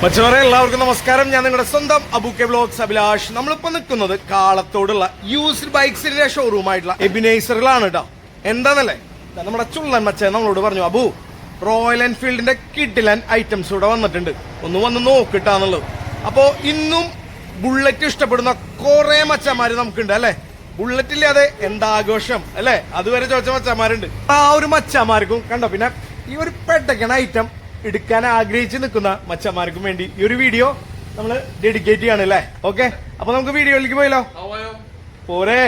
മച്ചവരെ എല്ലാവർക്കും നമസ്കാരം. ഞാൻ നിങ്ങളുടെ സ്വന്തം അബുക്കെ ബ്ലോഗ്സ് അഭിലാഷ്. നമ്മളിപ്പോ നിൽക്കുന്നത് കാളത്തോടുള്ള യൂസ്ഡ് ബൈക്സിന്റെ ഷോറൂം ആയിട്ടുള്ള എബിനൈസറിലാണ് കേട്ടോ എന്താന്നല്ലേ? നമ്മുടെ ചുള്ളൻ മച്ചൻ നമ്മളോട് പറഞ്ഞു അബു റോയൽ എൻഫീൽഡിന്റെ കിഡിലൻ ഐറ്റംസ് ഇവിടെ വന്നിട്ടുണ്ട്. ഒന്ന് വന്ന് നോക്കിട്ടാന്നുള്ളത്. അപ്പോ ഇന്നും ബുള്ളറ്റ് ഇഷ്ടപ്പെടുന്ന കുറെ മച്ചന്മാര് നമുക്കുണ്ട് അല്ലെ? ബുള്ളറ്റ് ഇല്ലാതെ എന്താ ആഘോഷം അല്ലെ? അതുവരെ ചോദിച്ച മച്ചന്മാരുണ്ട്. ആ ഒരു മച്ചന്മാർക്കും കണ്ടോ പിന്നെ ഈ ഒരു പെട്ടക്കണ ഐറ്റം എടുക്കാൻ ആഗ്രഹിച്ച് നിൽക്കുന്ന മച്ചന്മാർക്കും വേണ്ടി ഈ ഒരു വീഡിയോ നമ്മൾ ഡെഡിക്കേറ്റ് ചെയ്യാണ് അല്ലേ? ഓക്കെ അപ്പൊ നമുക്ക് വീഡിയോയിലേക്ക് പോയല്ലോ. പോരെ.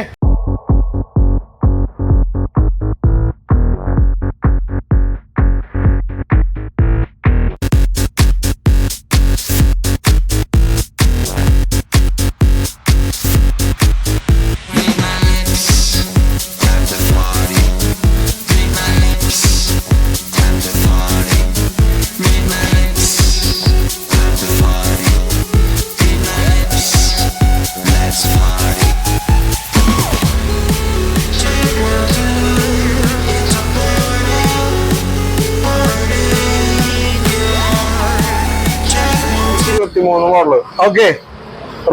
ഇരുപത്തിമൂന്ന് model okay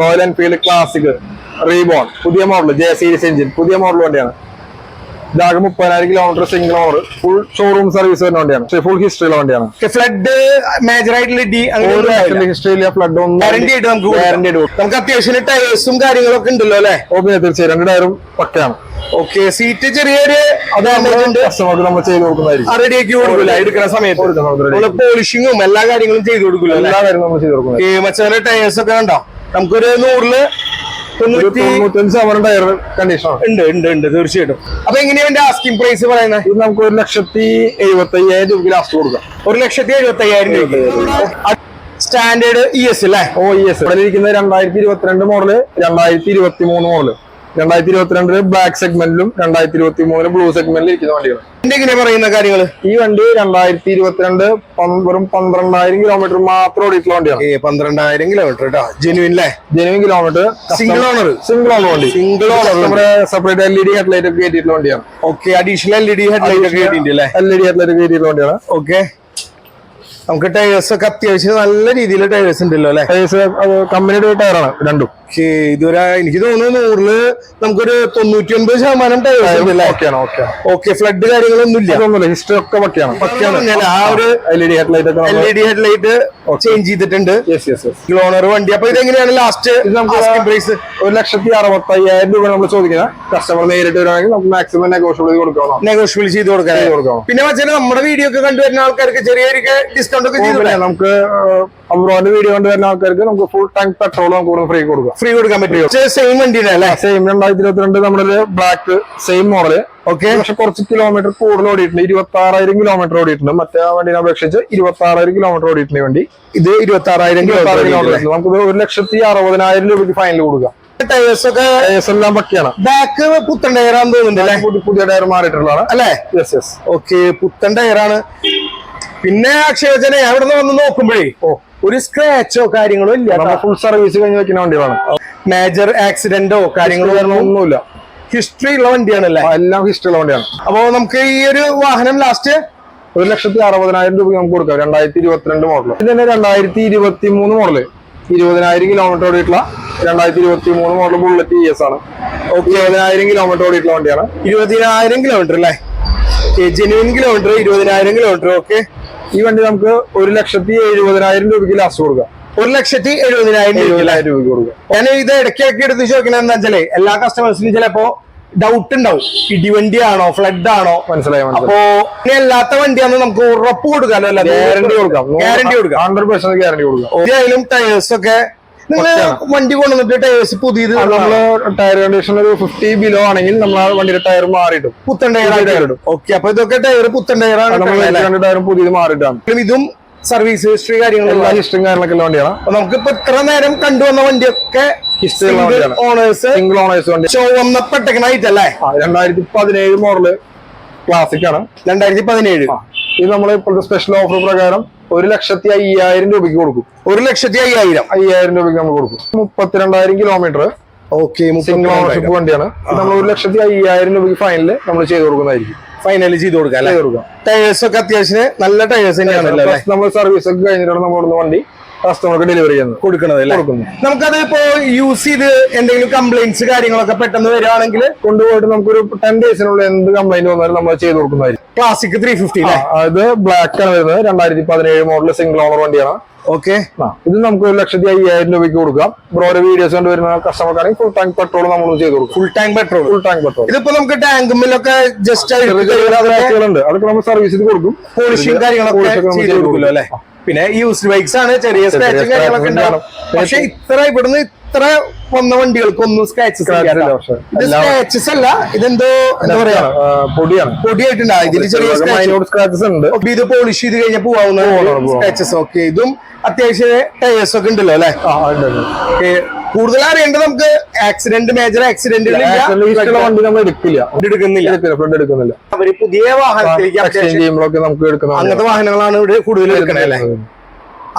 Royal Enfield Classic Reborn പുതിയ മോഡൽ ജെ സീരീസ് എഞ്ചിൻ പുതിയ മോഡൽ വണ്ടിയാണ്. ഇതാകെ മുപ്പതിനായിരം kilometre single owner full showroom service വരുന്ന വണ്ടിയാണ്. ഫുൾ ഹിസ്റ്ററിയുള്ള വണ്ടിയാണ്. ഫ്ലഡ് മേജർ ആയിട്ടുള്ള ഒരു ഫ്ലഡ് ഒന്നും ഗ്യാരണ്ടി ആയിട്ട് നമുക്ക് ഗ്യാരണ്ടി കൊടുക്കാം. നമുക്ക് അത്യാവശ്യം ടയേഴ്സും കാര്യങ്ങളൊക്കെ ഉണ്ടല്ലോ അല്ലെ? ഓ പിന്നെ തീർച്ചയായും. രണ്ട് ടയറും പക്കയാണ്. ഓക്കെ സീറ്റ് ചെറിയൊരു കസ്റ്റമർക്ക് നമ്മൾ ചെയ്ത് കൊടുക്കുന്നതായിരിക്കും. റെഡിയാക്കി കൊടുക്കില്ല എടുക്കുന്ന സമയത്ത്. പോളിഷിങ്ങും എല്ലാ കാര്യങ്ങളും ചെയ്ത് കൊടുക്കില്ല എല്ലാ കാര്യങ്ങളും നമ്മൾ ചെയ്ത് കൊടുക്കും മച്ചാന്റെ ടയേഴ്സ് ഒക്കെ ഉണ്ടോ നമുക്കൊരു നൂറിൽ ഉണ്ട് ഉണ്ട് ഉണ്ട് തീർച്ചയായിട്ടും. അപ്പൊ ആസ്കിംഗ് പ്രൈസ് പറയുന്നത് ഇത് നമുക്ക് ഒരു ലക്ഷത്തി എഴുപത്തി അയ്യായിരം രൂപ ലാസ്റ്റ് കൊടുക്കാം. ഒരു ലക്ഷത്തി എഴുപത്തി അയ്യായിരം രൂപ. സ്റ്റാൻഡേർഡ് ഇ എസ് അല്ലേ? ഓ എസ് ഇവിടെ ഇരിക്കുന്ന രണ്ടായിരത്തി ഇരുപത്തിരണ്ട് മോഡൽ രണ്ടായിരത്തി ഇരുപത്തി മൂന്ന് മോഡൽ രണ്ടായിരത്തി ഇരുപത്തിരണ്ടിൽ ബ്ലാക്ക് സെഗ്മെന്റിലും രണ്ടായിരത്തി ഇരുപത്തി മൂന്നിൽ ബ്ലൂ സെഗ്മെന്റിൽ ഇരിക്കുന്ന വണ്ടികൾ എന്റെ എങ്ങനെയാ പറയുന്ന കാര്യങ്ങൾ ഈ വണ്ടി രണ്ടായിരത്തി ഇരുപത്തിരണ്ട് വെറും പന്ത്രണ്ടായിരം കിലോമീറ്റർ മാത്രം ഓടിയിട്ടുള്ള വണ്ടിയാണ്. പന്ത്രണ്ടായിരം കിലോമീറ്റർ കേട്ടോ ജെനുവിൻ അല്ലേ genuine kilometre single owner single owner വണ്ടി. Single owner. നമ്മുടെ separate L E D headlight ഒക്കെ കയറ്റിയിട്ടുള്ള വണ്ടിയാണ്. Okay additional L E D headlight ഒക്കെ എൽ ഇ ഡി ഹെഡ്ലൈറ്റ് കയറ്റിയിട്ടുള്ള വണ്ടിയാണ്. ഓക്കെ നമുക്ക് ടയേഴ്സ് ഒക്കെ അത്യാവശ്യം നല്ല രീതിയിൽ ടയേഴ്സ് ഉണ്ടല്ലോ അല്ലെ? കമ്പനിയുടെ ടയറാണ് രണ്ടും. ഇതുവരെ എനിക്ക് തോന്നുന്നു നൂറിൽ നമുക്കൊരു തൊണ്ണൂറ്റി ഒൻപത് ശതമാനം ടയേഴ്സ് ഓക്കെ ഫ്ലഡ് കാര്യങ്ങളൊന്നും ഇല്ല അതൊന്നുമില്ല ഹിസ്റ്ററി ഒക്കെ പക്കയാണ്. ഞാൻ ആ ഒരു L E D headlight L ഒക്കെ ഇ ഡി ഹെഡ്ലൈറ്റ് ചേഞ്ച് ചെയ്തിട്ടുണ്ട്. ഗ്ലോണർ വണ്ടി. അപ്പൊ ഇതെങ്ങനെയാണ് ലാസ്റ്റ് നമുക്ക് പ്രൈസ് ഒരു ലക്ഷത്തി അറുപത്തി അയ്യായിരം രൂപ നമ്മൾ ചോദിക്കുന്നത്. കസ്റ്റമർ നേരിട്ട് വരുവാണെങ്കിൽ നമുക്ക് മാക്സിമം നെഗോഷ്യബിൾ ചെയ്ത് കൊടുക്കണം നെഗോഷ്യബിൾ ചെയ്ത് കൊടുക്കണം. പിന്നെ വെച്ചാൽ നമ്മുടെ വീഡിയോ ഒക്കെ കണ്ടുവരുന്ന ആൾക്കാർക്ക് ചെറിയ ഡിസ്കൗണ്ട് നമുക്ക് അബ്രോന്റെ വീഡിയോ കൊണ്ട് വരുന്ന ആൾക്കാർക്ക് നമുക്ക് ഫുൾ ടാങ്ക് പെട്രോൾ നമുക്ക് ഫ്രീ കൊടുക്കാം. ഫ്രീ കൊടുക്കാൻ പറ്റുമോ സെയിം വണ്ടിയുടെ അല്ലേ? സെയിം രണ്ടായിരത്തി ഇരുപത്തിരണ്ട് നമ്മുടെ ബ്ലാക്ക് സെയിം മോഡൽ ഓക്കെ പക്ഷെ കുറച്ച് കിലോമീറ്റർ കൂടുതൽ ഓടിയിട്ടുണ്ട്. ഇരുപത്തി ആറായിരം കിലോമീറ്റർ ഓടിയിട്ടുണ്ട്. മറ്റേ വണ്ടിനെ അപേക്ഷിച്ച് ഇരുപത്തി ആറായിരം കിലോമീറ്റർ ഓടിയിട്ടുണ്ട് വണ്ടി. ഇത് ഇരുപത്തി ആറായിരം കിലോമീറ്റർ നമുക്ക് ഒരു ലക്ഷത്തി അറുപതിനായിരം രൂപയ്ക്ക് ഫൈനൽ കൊടുക്കാം. ടയേഴ്സ് ഒക്കെ ഏസ് എല്ലാം പക്കയാണ്. ബാക്ക് പുത്തൻ ടയറാന്ന് തോന്നുന്നുണ്ട് പുതിയ പുതിയ ടയർ മാറിയിട്ടുള്ളതാണ്. അല്ലേ? യെസ് യെസ് ഓക്കെ പുത്തൻ ടയറാണ് പിന്നെ അക്ഷയജനെ അവിടെ നിന്ന് വന്ന് നോക്കുമ്പോഴേ ഓ. ഒരു സ്ക്രാച്ചോ കാര്യങ്ങളോ ഇല്ല ഫുൾ സർവീസ് കഴിഞ്ഞ് വെക്കുന്ന വണ്ടികളാണ് മേജർ ആക്സിഡന്റോ കാര്യങ്ങളോ ഒന്നുമില്ല. ഹിസ്റ്ററി ഉള്ള വണ്ടിയാണല്ലേ? എല്ലാം ഹിസ്റ്ററി ഉള്ള വണ്ടിയാണ്. അപ്പൊ നമുക്ക് ഈ ഒരു വാഹനം ലാസ്റ്റ് ഒരു ലക്ഷത്തി അറുപതിനായിരം രൂപ നമുക്ക് കൊടുക്കാം. രണ്ടായിരത്തി ഇരുപത്തിരണ്ട് മോഡൽ ഇത് തന്നെ രണ്ടായിരത്തി ഇരുപത്തി മൂന്ന് മോഡൽ ഇരുപതിനായിരം കിലോമീറ്റർ ഓടിയിട്ടുള്ള രണ്ടായിരത്തി ഇരുപത്തി മൂന്ന് മോഡൽ ബുള്ളറ്റ് ഇ എസ് ആണ് ഇരുപതിനായിരം കിലോമീറ്റർ ഓടിയിട്ടുള്ള വണ്ടിയാണ്. ഇരുപതിനായിരം കിലോമീറ്റർ അല്ലേ? ജെനുവിൻ കിലോമീറ്റർ ഇരുപതിനായിരം കിലോമീറ്റർ ഓക്കെ ഈ വണ്ടി നമുക്ക് ഒരു ലക്ഷത്തി എഴുപതിനായിരം രൂപയ്ക്ക് ലാസ്റ്റ് കൊടുക്കാം. ഒരു ലക്ഷത്തി എഴുപതിനായിരം എഴുപതിനായിരം രൂപയ്ക്ക് കൊടുക്കാം. ഞാൻ ഇത് ഇടയ്ക്കിടയ്ക്ക് എടുത്ത് ചോദിക്കണത് എന്താ വെച്ചാൽ എല്ലാ കസ്റ്റമേഴ്സിനും ചിലപ്പോ ഡൗട്ട് ഉണ്ടാവും. ഇടിവണ്ടിയാണോ ഫ്ലഡ് ആണോ മനസ്സിലായോ അപ്പോ അല്ലാത്ത വണ്ടിയാണെന്ന് നമുക്ക് ഉറപ്പ് കൊടുക്കാമല്ലോ ഗ്യാരണ്ടി കൊടുക്കാം. ഗ്യാരണ്ടി കൊടുക്കാം. ഹൺഡ്രഡ് പെർസെന്റ് ഗ്യാരണ്ടി കൊടുക്കാം. ടയേഴ്സ് ഒക്കെ നിങ്ങൾ വണ്ടി കൊണ്ടുവന്നിട്ട് ടയേഴ്സ് പുതിയത് നമ്മൾ ടയർ കണ്ടീഷൻ ഒരു ഫിഫ്റ്റി ബിലോ ആണെങ്കിൽ നമ്മൾ ആ വണ്ടിയുടെ ടയർ മാറിയിട്ടും പുത്തൻ ടയർ ടയർ ഇടും. ഓക്കെ അപ്പൊ ഇതൊക്കെ ടയർ പുത്തൻ ടയറാണ് ടയറും പുതിയത് മാറിയിട്ടാണ്. ഇതും സർവീസ് ഹിസ്റ്ററി കാര്യങ്ങളും എല്ലാ ഹിസ്റ്ററിയും കാര്യങ്ങളൊക്കെ ഉള്ള വണ്ടിയാണ് നമുക്ക് നമുക്കിപ്പോ ഇത്ര നേരം കണ്ടുവന്ന വണ്ടിയൊക്കെ ഹിസ്റ്ററി ഓണേഴ്സ് സിംഗിൾ ഓണേഴ്സ് വണ്ടി. ചുവന്നപ്പെട്ടേക്കണായിട്ടല്ലേ രണ്ടായിരത്തി പതിനേഴ് മോഡൽ ക്ലാസിക് ആണ്. രണ്ടായിരത്തി പതിനേഴ് ഇത് നമ്മൾ ഇപ്പോഴത്തെ സ്പെഷ്യൽ ഓഫർ പ്രകാരം ഒരു ലക്ഷത്തി അയ്യായിരം രൂപയ്ക്ക് കൊടുക്കും. ഒരു ലക്ഷത്തി അയ്യായിരം. അയ്യായിരം രൂപയ്ക്ക് നമ്മൾ കൊടുക്കും. മുപ്പത്തിരണ്ടായിരം കിലോമീറ്റർ ഓക്കെ സിംഗിൾ ഓണർഷിപ്പ് വണ്ടിയാണ്. നമ്മൾ ഒരു ലക്ഷത്തി അയ്യായിരം രൂപയ്ക്ക് ഫൈനൽ നമ്മൾ ചെയ്ത് കൊടുക്കുന്നതായിരിക്കും. ഫൈനലി ചെയ്ത് കൊടുക്കാം അല്ലെ? ചെയ്ത് കൊടുക്കാം. ടയേഴ്സ് ഒക്കെ അത്യാവശ്യം നല്ല ടയേഴ്സ് തന്നെയാണ് നമ്മൾ സർവീസ് ഒക്കെ കഴിഞ്ഞിട്ടാണ് നമ്മൾ വണ്ടി. കസ്റ്റമർക്ക് ഡെലിവറി ചെയ്യുന്നത്. കൊടുക്കുന്നത് നമുക്കത് ഇപ്പോ യൂസ് ചെയ്ത് എന്തെങ്കിലും കംപ്ലൈന്റ്സ് കാര്യങ്ങളൊക്കെ പെട്ടെന്ന് വരികയാണെങ്കിൽ കൊണ്ടുപോയിട്ട് നമുക്കൊരു ടെൻ ഡേയ്സിനുള്ള എന്ത് കംപ്ലൈന്റ് വന്നാലും നമ്മൾ ചെയ്ത് കൊടുക്കുന്നതായിരിക്കും. ക്ലാസിക് ത്രീ ഫിഫ്റ്റി അത് ബ്ലാക്ക് ആണ് വരുന്നത്. രണ്ടായിരത്തി പതിനേഴ് മോഡൽ സിംഗിൾ ഓണർ വണ്ടിയാണ്. ഓക്കെ ഇത് നമുക്ക് ഒരു ലക്ഷത്തി അയ്യായിരം രൂപയ്ക്ക് കൊടുക്കാം. ബ്രോയുടെ വീഡിയോസ് കൊണ്ട് വരുന്ന കസ്റ്റമർക്കാണെങ്കിൽ ഫുൾ ടാങ്ക് പെട്രോൾ നമ്മൾ ചെയ്ത് കൊടുക്കും. Full tank petrol full tank petrol ഇതിപ്പോ നമുക്ക് ടാങ്ക് മില്ലൊക്കെ ജസ്റ്റ് ആയിട്ട് അതൊക്കെ നമ്മൾ സർവീസ് ചെയ്ത് കൊടുക്കും. പോളിഷിംഗ് കാര്യങ്ങളൊക്കെ ചെയ്ത് അല്ലേ പിന്നെ യൂസ്ഡ് ബൈക്സ് ആണ് ചെറിയ സ്ക്രാച്ചും കാര്യങ്ങളൊക്കെ ഉണ്ടാവും. scratches പക്ഷെ ഇത്ര ഇവിടുന്ന് ഇത്ര വന്ന വണ്ടികൾക്കൊന്നും സ്ക്രാച്ചസ് ഇത് സ്ക്രാച്ചസ് അല്ല ഇതെന്തോ എന്താ പറയാ? പൊടിയാണ്. പൊടിയായിട്ടുണ്ടാവും ഇതിൽ ചെറിയ സ്ക്രാച്ചസ് ഉണ്ട്. ഇത് പോളിഷ് ചെയ്ത് കഴിഞ്ഞാൽ പോവാവുന്ന പോവാം, പോവാം. സ്ക്രാച്ചസ് ഓക്കെ ഇതും അത്യാവശ്യം ടയേഴ്സ് ഒക്കെ ഉണ്ടല്ലോ അല്ലെ. കൂടുതൽ അറിയേണ്ടത് നമുക്ക് ആക്സിഡന്റ് മേജർ ആക്സിഡന്റുകൾ വണ്ടി നമ്മൾ എടുക്കില്ല. എടുക്കുന്നില്ല. എടുക്കുന്നില്ല. അവർ പുതിയ വാഹനത്തിലേക്ക് എക്സ്ചേഞ്ച് അത്യാവശ്യം ചെയ്യുമ്പോഴൊക്കെ നമുക്ക് എടുക്കുന്ന അങ്ങനത്തെ വാഹനങ്ങളാണ് ഇവിടെ കൂടുതൽ എടുക്കുന്നത് അല്ലേ?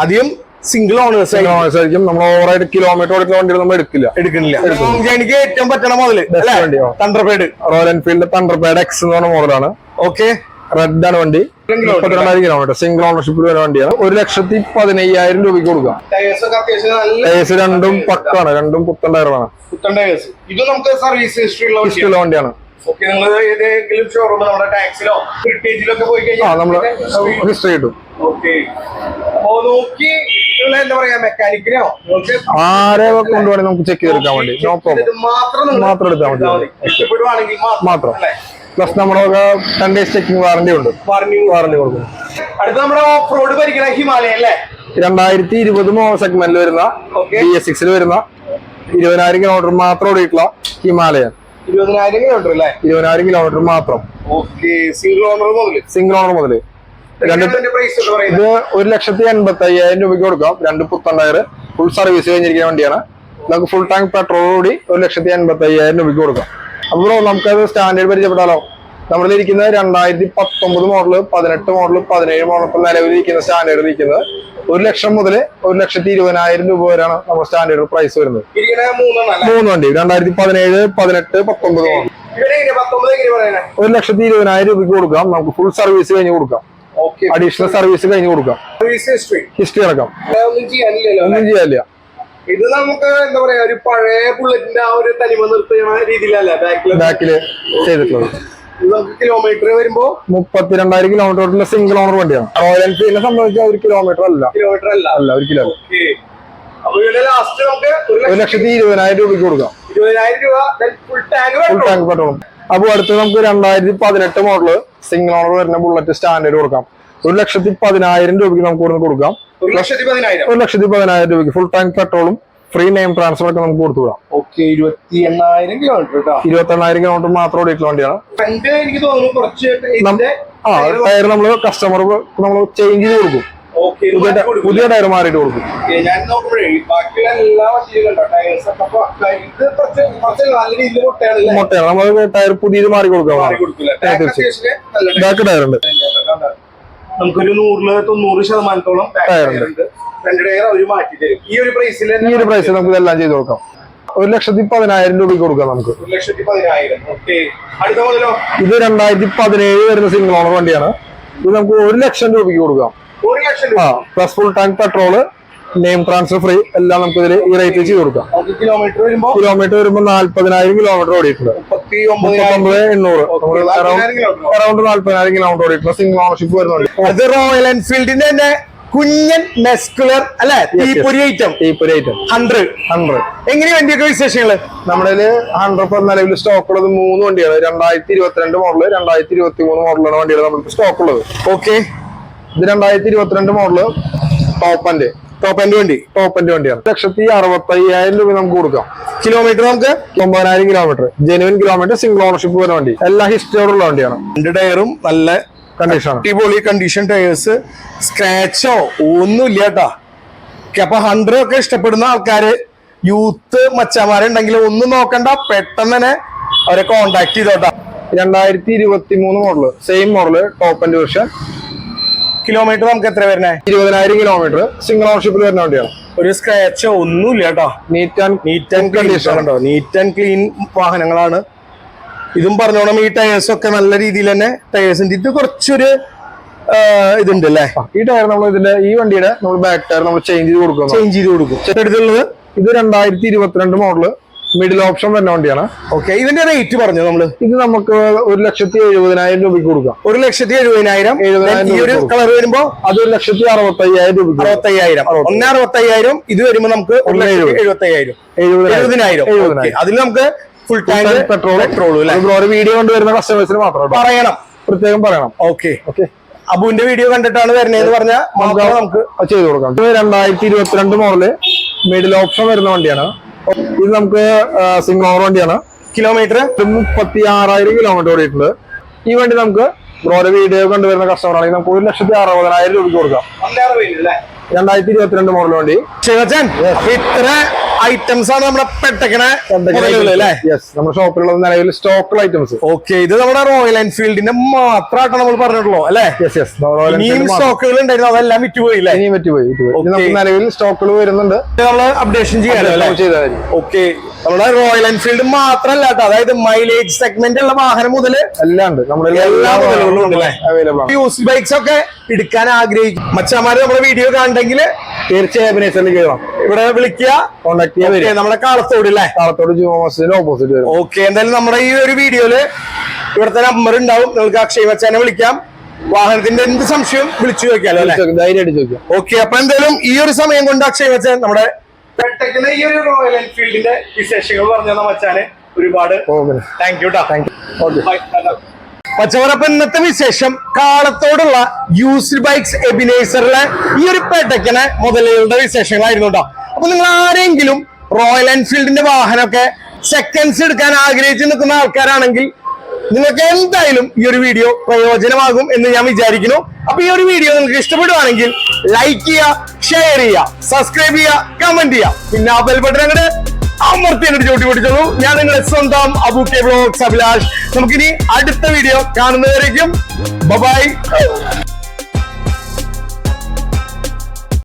അധികം സിംഗിൾ ഓണേഴ്സ് ആയിരിക്കും. നമ്മൾ ഓവറായിട്ട് കിലോമീറ്റർ ഓടിക്കുന്ന വണ്ടികൾ നമ്മൾ എടുക്കില്ല. എടുക്കുന്നില്ല. എനിക്ക് ഏറ്റവും പറ്റണ model? Thunderbird Royal Enfield Thunderbird X എന്ന് പറഞ്ഞ മോഡലാണ് ഓക്കെ റെഡ് ആണ് വണ്ടി മുപ്പത്തിരണ്ടായിരം കിലോമീറ്റർ സിംഗിൾ ഓണർഷിപ്പിൽ വരുന്ന വണ്ടിയാണ്. ഒരു ലക്ഷത്തി പതിനയ്യായിരം രൂപയ്ക്ക് കൊടുക്കാം. ടയേഴ്സ് രണ്ടും പക്കാണ്. രണ്ടും പുത്തൻ ടയറാണ് ഇത് നമുക്ക് സർവീസ് ഹിസ്റ്ററി ഉള്ള വണ്ടിയാണ്. ഹിസ്റ്ററി കിട്ടും. ആരെ കൊണ്ടുപോകണമെങ്കിൽ നമുക്ക് ചെക്ക് ചെയ്തെടുക്കാൻ വേണ്ടി. മാത്രം എടുത്താൽ മതി. മാത്രം പ്ലസ് നമ്മുടെ ടെൻ ഡേയ്സ് ചെക്കിംഗ് വാറന്റി ഉണ്ട്. വാറന്റി കൊടുക്കും. അടുത്ത നമ്മുടെ ഓഫ് റോഡ് ഭരിക്കണ ഹിമാലയ അല്ലേ? രണ്ടായിരത്തി ഇരുപത് സെഗ്മെന്റിൽ വരുന്ന ഓക്കെ ബി എസ് സിക്സിൽ വരുന്ന ഇരുപതിനായിരം കിലോമീറ്റർ മാത്രം ഓടിയിട്ടുള്ള ഹിമാലയൻ. ഇരുപതിനായിരം കിലോമീറ്റർ അല്ലേ? ഇരുപതിനായിരം കിലോമീറ്റർ മാത്രം. സിംഗിൾ ഓണർ മുതൽ സിംഗിൾ ഓണർ മുതൽ ഇത് ഒരു ലക്ഷത്തി എൺപത്തി അയ്യായിരം രൂപയ്ക്ക് കൊടുക്കാം. രണ്ട് പുത്തൻ ടയർ ഫുൾ സർവീസ് കഴിഞ്ഞിരിക്കുന്ന വണ്ടിയാണ്. നമുക്ക് ഫുൾ ടാങ്ക് പെട്രോൾ കൂടി ഒരു ലക്ഷത്തി എൺപത്തി അയ്യായിരം രൂപയ്ക്ക് കൊടുക്കാം. അപ്പോൾ നമുക്കത് സ്റ്റാൻഡേർഡ് പരിചയപ്പെടാലോ നമ്മളിരിക്കുന്ന രണ്ടായിരത്തി പത്തൊമ്പത് മോഡൽ പതിനെട്ട് മോഡൽ പതിനേഴ് മോഡൽ ഇപ്പൊ നിലവിലിരിക്കുന്ന സ്റ്റാൻഡേർഡ് ഇരിക്കുന്നത്. ഒരു ലക്ഷം മുതൽ ഒരു ലക്ഷത്തി ഇരുപതിനായിരം രൂപ വരെയാണ് നമ്മുടെ സ്റ്റാൻഡേർഡ് പ്രൈസ് വരുന്നത്. മൂന്ന് വണ്ടി രണ്ടായിരത്തി പതിനേഴ് പതിനെട്ട് പത്തൊമ്പത് മോഡൽ ഒരു ലക്ഷത്തി ഇരുപതിനായിരം രൂപയ്ക്ക് കൊടുക്കാം. നമുക്ക് ഫുൾ സർവീസ് കഴിഞ്ഞ് കൊടുക്കാം. അഡീഷണൽ സർവീസ് കഴിഞ്ഞ് കൊടുക്കാം. ഹിസ്റ്ററി അടക്കം. ഒന്നും ചെയ്യാനില്ല. ഇത് നമുക്ക് എന്താ പറയാ ഒരു പഴയ ബുള്ളറ്റിന്റെ ആ ഒരു തനിമ നിർത്തുന്ന രീതിയിലല്ല ബാക്കിൽ ബാക്കിൽ ചെയ്തിട്ടുള്ളത്. കിലോമീറ്റർ വരുമ്പോ മുപ്പത്തിരണ്ടായിരം കിലോമീറ്റർ സിംഗിൾ ഓണർ വണ്ടിയാണ്. റോയൽ എൻഫീൽഡിനെ സംബന്ധിച്ച ഒരു കിലോമീറ്റർ അല്ല. കിലോമീറ്റർ അല്ല. അല്ല ഒരു കിലോ ലാസ്റ്റ് നമുക്ക് ഒരു ലക്ഷത്തി ലക്ഷത്തി ഇരുപതിനായിരം രൂപയ്ക്ക് കൊടുക്കാം. ഇരുപതിനായിരം രൂപ ഫുൾ ടാങ്ക് ഫുൾ ടാങ്ക് പെട്രോളും അപ്പോൾ അടുത്ത് നമുക്ക് രണ്ടായിരത്തി പതിനെട്ട് മോഡൽ സിംഗിൾ ഓണർ വരുന്ന ബുള്ളറ്റ് സ്റ്റാൻഡേർഡ് കൊടുക്കാം. ഒരു ലക്ഷത്തി പതിനായിരം രൂപയ്ക്ക് നമുക്ക് ഇവിടുന്ന് കൊടുക്കാം. ഒരു ലക്ഷത്തി പതിനായിരം. രൂപയ്ക്ക് ഫുൾ ടൈം പെട്രോളും ഫ്രീ നെയിം ട്രാൻസ്ഫർ ഒക്കെ നമുക്ക് കൊടുത്തു വിടാം. ഓക്കെ ഇരുപത്തി എണ്ണായിരം കിലോമീറ്റർ ഇരുപത്തി എണ്ണായിരം കിലോമീറ്റർ മാത്രം ഓടിയിട്ടുള്ള വണ്ടിയാണ്. ഫ്രണ്ട് എനിക്ക് തോന്നുന്നു കുറച്ച് ആ ടയർ നമ്മൾ കസ്റ്റമർ നമ്മൾ ചേഞ്ച് ചെയ്ത് കൊടുക്കും. പുതിയ ടയർ മാറിയിട്ട് കൊടുക്കും. ഞാൻ നോക്കുമ്പോഴേ ബാക്കിയുള്ള എല്ലാ മുട്ടയാണ് നമ്മൾ ടയർ പുതിയത് മാറി കൊടുക്കാം. ബാക്ക് ടയർ ഉണ്ട്. നമുക്കൊരു നൂറിൽ തൊണ്ണൂറ് ശതമാനത്തോളം ടയർ ഉണ്ട് രണ്ട് ടയർ അവർ മാറ്റി തരും. ഈ ഒരു പ്രൈസിൽ ഈ ഒരു പ്രൈസ് നമുക്ക് ഇതെല്ലാം ചെയ്ത് കൊടുക്കാം. ഒരു ലക്ഷത്തി പതിനായിരം രൂപയ്ക്ക് കൊടുക്കാം നമുക്ക്. ഇത് രണ്ടായിരത്തി പതിനേഴ് വരുന്ന സിംഗിൾ ഓണർ വണ്ടിയാണ്. ഇത് നമുക്ക് ഒരു ലക്ഷം രൂപയ്ക്ക് കൊടുക്കാം. ആ plus full tank petrol name transfer free എല്ലാം നമുക്ക് ഇതിൽ ഈ റേറ്റ് ചെയ്ത് കൊടുക്കാം. കിലോമീറ്റർ വരുമ്പോൾ കിലോമീറ്റർ വരുമ്പോൾ നാല്പതിനായിരം കിലോമീറ്റർ ഓടിയിട്ടുണ്ട്. മുപ്പത്തൊമ്പത് എണ്ണൂറ്. അറൗണ്ട് നാല്പതിനായിരം kilometer. അറൌണ്ട് നാല്പതിനായിരം കിലോമീറ്റർ ഓടിയിട്ടുണ്ട്. സിംഗിൾ ഓണർഷിപ്പ് വരുന്നുണ്ട്. അത് റോയൽ എൻഫീൽഡിന്റെ തന്നെ കുഞ്ഞൻ മെസ്കുലർ അല്ലെ? തീപ്പൊരി ഐറ്റം തീപ്പൊരി ഐറ്റം ഹൺഡ്രഡ് ഹൺഡ്രഡ് എങ്ങനെ വണ്ടിയൊക്കെ വിശേഷങ്ങൾ? നമ്മുടെ ഹൺഡ്രഡ് പെർ നിലവിൽ സ്റ്റോക്ക് ഉള്ളത് മൂന്ന് വണ്ടിയാണ് രണ്ടായിരത്തി ഇരുപത്തിരണ്ട് മോഡൽ രണ്ടായിരത്തി ഇരുപത്തി മൂന്ന് മോഡലാണ് വണ്ടികൾ നമുക്ക് സ്റ്റോക്ക് ഉള്ളത്. ഓക്കെ ഇത് രണ്ടായിരത്തി ഇരുപത്തിരണ്ട് മോഡൽ ടോപ്പന്റെ ടോപ്പ് എൻഡ് വണ്ടി ടോപ്പ് ടോപ്പന്റെ വണ്ടിയാണ്. ലക്ഷത്തി അറുപത്തി അയ്യായിരം രൂപ നമുക്ക് കൊടുക്കാം. കിലോമീറ്റർ നമുക്ക് ഒമ്പതിനായിരം kilometre genuine kilometre single ownership വരുന്ന വണ്ടി. എല്ലാ ഹിസ്റ്ററിയുള്ള വണ്ടിയാണ്. രണ്ട് ടയറും നല്ല കണ്ടീഷനാണ് അടിപൊളി കണ്ടീഷൻ ടയേഴ്സ് സ്ക്രാച്ചോ ഒന്നുമില്ല കേട്ടാ. അപ്പൊ ഹൺഡ്രഡ് ഒക്കെ ഇഷ്ടപ്പെടുന്ന ആൾക്കാര് യൂത്ത് മച്ചന്മാരുണ്ടെങ്കിൽ ഒന്നും നോക്കണ്ട. പെട്ടെന്ന് തന്നെ അവരെ കോണ്ടാക്ട് ചെയ്തോട്ടാ. രണ്ടായിരത്തി ഇരുപത്തി മൂന്ന് മോഡൽ സെയിം മോഡൽ ടോപ്പന്റെ വെർഷൻ കിലോമീറ്റർ നമുക്ക് എത്ര വരുന്നേ? ഇരുപതിനായിരം കിലോമീറ്റർ സിംഗിൾ ഓണർഷിപ്പിൽ വരുന്ന വണ്ടിയാണ്. ഒരു സ്ക്രാച്ച് ഒന്നുമില്ല കേട്ടോ. Neat and neat and condition ഉണ്ടോ നീറ്റ് ആൻഡ് ക്ലീൻ വാഹനങ്ങളാണ്. ഇതും പറഞ്ഞോണം ഈ ടയേഴ്സ് ഒക്കെ നല്ല രീതിയിൽ തന്നെ ടയേഴ്സിന്റെ ഇത് കുറച്ചൊരു ഇതുണ്ട് അല്ലേ? ഈ ടയർ നമ്മൾ ഇതിന്റെ ഈ വണ്ടിയുടെ നമ്മൾ ബാക്ക് ടയർ നമ്മൾ ചേഞ്ച് ചെയ്ത് കൊടുക്കും ചേഞ്ച് ചെയ്ത് കൊടുക്കും. എടുത്തുള്ളത് ഇത് രണ്ടായിരത്തി ഇരുപത്തിരണ്ട് മോഡൽ മിഡിൽ ഓപ്ഷൻ വരുന്ന വണ്ടിയാണ്. ഓക്കെ ഇതിന്റെ റേറ്റ് പറഞ്ഞു നമ്മൾ? ഇത് നമുക്ക് ഒരു ലക്ഷത്തി എഴുപതിനായിരം രൂപയ്ക്ക് കൊടുക്കാം. ഒരു ലക്ഷത്തി എഴുപതിനായിരം. എഴുപതിനായിരം ഈ ഒരു കളർ വരുമ്പോ അത് ഒരു ലക്ഷത്തി അറുപത്തി അയ്യായിരം രൂപയ്ക്ക് കൊടുക്കാം. അറുപത്തയ്യായിരം. ഒന്ന് അറുപത്തയ്യായിരം ഇത് വരുമ്പോ നമുക്ക് ഒരു ലക്ഷത്തി എഴുപത്തി എഴുപത്തയ്യായിരം. എഴുപതിനായിരം. എഴുപതിനായിരം. അതിൽ നമുക്ക് ഫുൾ ടാങ്ക് പെട്രോൾ പെട്രോൾ ഓരോ വീഡിയോ കൊണ്ടുവരുന്ന കസ്റ്റമേഴ്സിന് മാത്രം. പറയണം. പ്രത്യേകം പറയണം. ഓക്കെ ഓക്കെ അബുവിന്റെ വീഡിയോ കണ്ടിട്ടാണ് വരുന്നതെന്ന് പറഞ്ഞാൽ നമുക്ക് ചെയ്തു കൊടുക്കാം. രണ്ടായിരത്തി ഇരുപത്തിരണ്ട് മോഡൽ മിഡിൽ ഓപ്ഷൻ വരുന്ന വണ്ടിയാണ്. ഇത് നമുക്ക് സിംഗ് ഓവർ വണ്ടിയാണ്. കിലോമീറ്റർ? മുപ്പത്തി ആറായിരം കിലോമീറ്റർ ഓടിയിട്ടുണ്ട്. ഈ വണ്ടി നമുക്ക് ബ്രോയുടെ വീഡിയോ കണ്ടുവരുന്ന കസ്റ്റമർ ആണെങ്കിൽ നമുക്ക് ഒരു ലക്ഷത്തി അറുപതിനായിരം രൂപയ്ക്ക് കൊടുക്കാം. രണ്ടായിരത്തി ഇരുപത്തിരണ്ട് മോഡൽ വണ്ടി. ശിവചൻ ഇത്ര ഐറ്റംസ് ആണ് നമ്മുടെ പെട്ടക്കണ. നമ്മുടെ ഷോപ്പിലുള്ള നിലവിൽ സ്റ്റോക്കുള്ള ഐറ്റംസ് ഓക്കെ ഇത് നമ്മുടെ റോയൽ എൻഫീൽഡിന്റെ മാത്രമായിട്ടാണ് നമ്മൾ പറഞ്ഞിട്ടുള്ളൂ അല്ലേ? യെസ് യെസ് ഇനിയും സ്റ്റോക്കുകൾ ഉണ്ടായിരുന്നു അതെല്ലാം വിറ്റുപോയി അല്ലേ? ഇനിയും പറ്റുപോയി പോയി ഇനി Okay. നമുക്ക് നിലവിൽ സ്റ്റോക്കുകൾ വരുന്നുണ്ട്. നമ്മൾ അപ്ഡേഷൻ ചെയ്യാൻ ഓക്കെ നമ്മുടെ റോയൽ എൻഫീൽഡ് മാത്രല്ല അതായത് മൈലേജ് സെഗ്മെന്റ് ഉള്ള വാഹനം മുതൽ എല്ലാം ഉണ്ട്. നമ്മുടെ എല്ലാ മോഡലുകളും ഉണ്ട്? അവൈലബിൾ യൂസ് ബൈക്സ് ഒക്കെ എടുക്കാൻ ആഗ്രഹിക്കും. മച്ചാമാര് നമ്മുടെ വീഡിയോ കാണണ്ടെങ്കിൽ തീർച്ചയായും അഭിനയിച്ചാലും കയറാം ഇവിടെ വിളിക്കുക. കോണ്ടാക്ട് ചെയ്യാൻ വരും നമ്മുടെ കാളത്തോട് അല്ലേ കാളത്തോട് ജുമാ മസ്ജിദിന്റെ ഓപ്പോസിറ്റ് വരും. ഓക്കെ എന്തായാലും നമ്മുടെ ഈ ഒരു വീഡിയോയിൽ ഇവിടുത്തെ നമ്പർ ഉണ്ടാവും. നിങ്ങൾക്ക് അക്ഷയ് മച്ചാനെ വിളിക്കാം. വാഹനത്തിന്റെ എന്ത് സംശയവും വിളിച്ചു നോക്കിയാലോ അല്ലെ ധൈര്യമായിട്ട് ചോദിക്കാം. ഓക്കെ അപ്പൊ എന്തായാലും ഈ ഒരു സമയം കൊണ്ട് അക്ഷയ് മച്ചാൻ നമ്മുടെ പെട്ടെന്ന് ഈ ഒരു റോയൽ എൻഫീൽഡിന്റെ വിശേഷങ്ങൾ പറഞ്ഞു തന്ന മച്ചാന് ഒരുപാട് thank you thank you okay പച്ചവറപ്പ് ഇന്നത്തെ വിശേഷം. കാളത്തോടുള്ള യൂസ്ഡ് ബൈക്സ് എബിനേസറിലെ ഈ ഒരു പെട്ടക്കനെ മുതലുകളുടെ വിശേഷങ്ങളായിരുന്നു കേട്ടോ അപ്പൊ നിങ്ങൾ ആരെങ്കിലും റോയൽ എൻഫീൽഡിന്റെ വാഹനമൊക്കെ സെക്കൻഡ്സ് എടുക്കാൻ ആഗ്രഹിച്ച് നിൽക്കുന്ന ആൾക്കാരാണെങ്കിൽ നിങ്ങൾക്ക് എന്തായാലും ഈ ഒരു വീഡിയോ പ്രയോജനമാകും എന്ന് ഞാൻ വിചാരിക്കുന്നു. അപ്പൊ ഈ ഒരു വീഡിയോ നിങ്ങൾക്ക് ഇഷ്ടപ്പെടുവാണെങ്കിൽ ലൈക്ക് ചെയ്യുക ഷെയർ ചെയ്യുക സബ്സ്ക്രൈബ് ചെയ്യുക കമന്റ് ചെയ്യുക. പിന്നെ ആ ബെൽ ബട്ടൺ അങ്ങോട്ട് അമർത്തി എന്നിട്ട് ചോട്ടി പിടിച്ചോളൂ ഞാൻ നിങ്ങളുടെ സ്വന്തം അബു കെ ബ്ലോഗ്സ് അഭിലാഷ്. നമുക്കിനി അടുത്ത വീഡിയോ കാണുന്നവരേക്കും. ബൈ